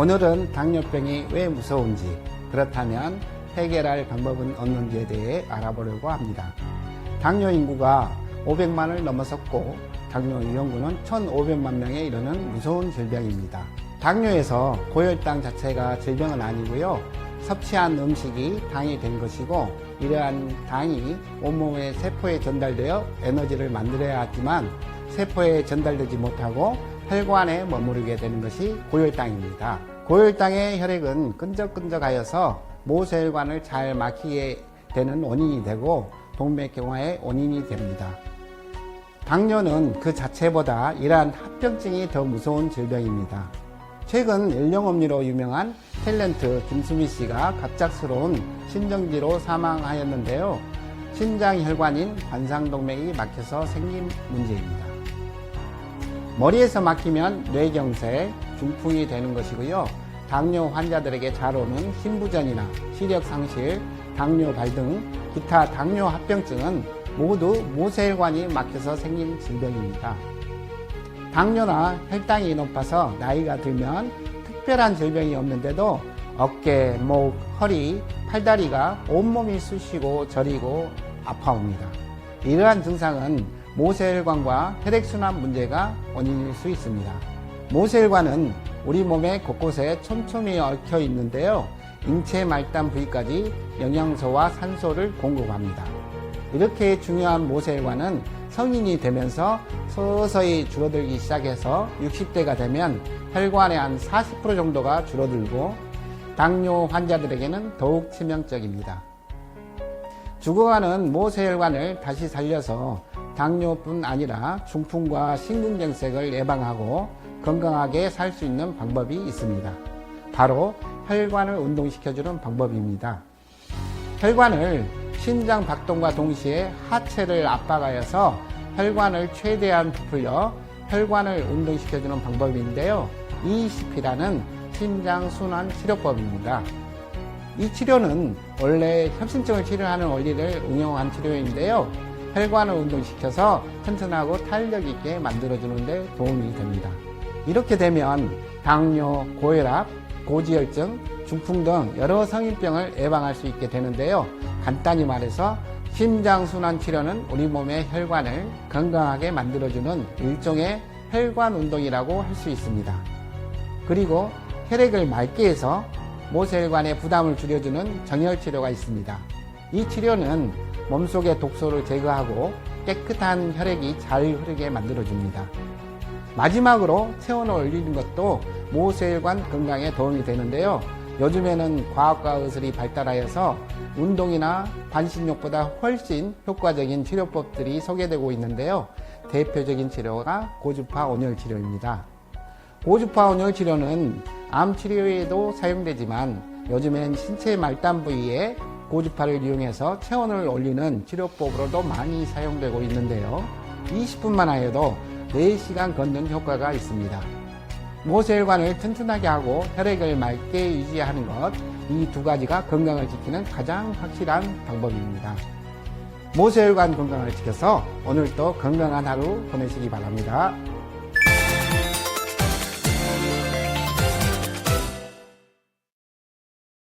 오늘은 당뇨병이 왜 무서운지, 그렇다면 해결할 방법은 없는지에 대해 알아보려고 합니다. 당뇨 인구가 500만을 넘어섰고 당뇨 유형군은 1,500만 명에 이르는 무서운 질병입니다. 당뇨에서 고혈당 자체가 질병은 아니고요. 섭취한 음식이 당이 된 것이고 이러한 당이 온몸의 세포에 전달되어 에너지를 만들어야 하지만 세포에 전달되지 못하고 혈관에 머무르게 되는 것이 고혈당입니다. 고혈당의 혈액은 끈적끈적하여서 모세혈관을 잘 막히게 되는 원인이 되고 동맥경화의 원인이 됩니다. 당뇨는 그 자체보다 이러한 합병증이 더 무서운 질병입니다. 최근 연령업리로 유명한 탤런트 김수미 씨가 갑작스러운 심정지로 사망하였는데요. 신장 혈관인 관상동맥이 막혀서 생긴 문제입니다. 머리에서 막히면 뇌경색, 중풍이 되는 것이고요. 당뇨 환자들에게 잘 오는 심부전이나 시력 상실, 당뇨발 등 기타 당뇨 합병증은 모두 모세혈관이 막혀서 생긴 질병입니다. 당뇨나 혈당이 높아서 나이가 들면 특별한 질병이 없는데도 어깨, 목, 허리, 팔다리가 온몸이 쑤시고 저리고 아파옵니다. 이러한 증상은 모세혈관과 혈액순환 문제가 원인일 수 있습니다. 모세혈관은 우리 몸의 곳곳에 촘촘히 얽혀 있는데요. 인체 말단 부위까지 영양소와 산소를 공급합니다. 이렇게 중요한 모세혈관은 성인이 되면서 서서히 줄어들기 시작해서 60대가 되면 혈관의 한 40% 정도가 줄어들고 당뇨 환자들에게는 더욱 치명적입니다. 죽어가는 모세혈관을 다시 살려서 당뇨뿐 아니라 중풍과 심근경색을 예방하고 건강하게 살 수 있는 방법이 있습니다. 바로 혈관을 운동시켜주는 방법입니다. 혈관을 심장 박동과 동시에 하체를 압박하여서 혈관을 최대한 부풀려 혈관을 운동시켜주는 방법인데요. ECP라는 심장 순환 치료법입니다. 이 치료는 원래 협심증을 치료하는 원리를 응용한 치료인데요. 혈관을 운동시켜서 튼튼하고 탄력 있게 만들어주는데 도움이 됩니다. 이렇게 되면 당뇨, 고혈압, 고지혈증, 중풍 등 여러 성인병을 예방할 수 있게 되는데요. 간단히 말해서 심장순환 치료는 우리 몸의 혈관을 건강하게 만들어주는 일종의 혈관 운동이라고 할 수 있습니다. 그리고 혈액을 맑게 해서 모세혈관의 부담을 줄여주는 정혈 치료가 있습니다. 이 치료는 몸속의 독소를 제거하고 깨끗한 혈액이 잘 흐르게 만들어줍니다. 마지막으로 체온을 올리는 것도 모세혈관 건강에 도움이 되는데요. 요즘에는 과학과 의술이 발달하여서 운동이나 반신욕보다 훨씬 효과적인 치료법들이 소개되고 있는데요. 대표적인 치료가 고주파 온열 치료입니다. 고주파 온열 치료는 암 치료에도 사용되지만 요즘엔 신체 말단 부위에 고주파를 이용해서 체온을 올리는 치료법으로도 많이 사용되고 있는데요. 20분만 하여도 4시간 걷는 효과가 있습니다. 모세혈관을 튼튼하게 하고 혈액을 맑게 유지하는 것, 이 두 가지가 건강을 지키는 가장 확실한 방법입니다. 모세혈관 건강을 지켜서 오늘도 건강한 하루 보내시기 바랍니다.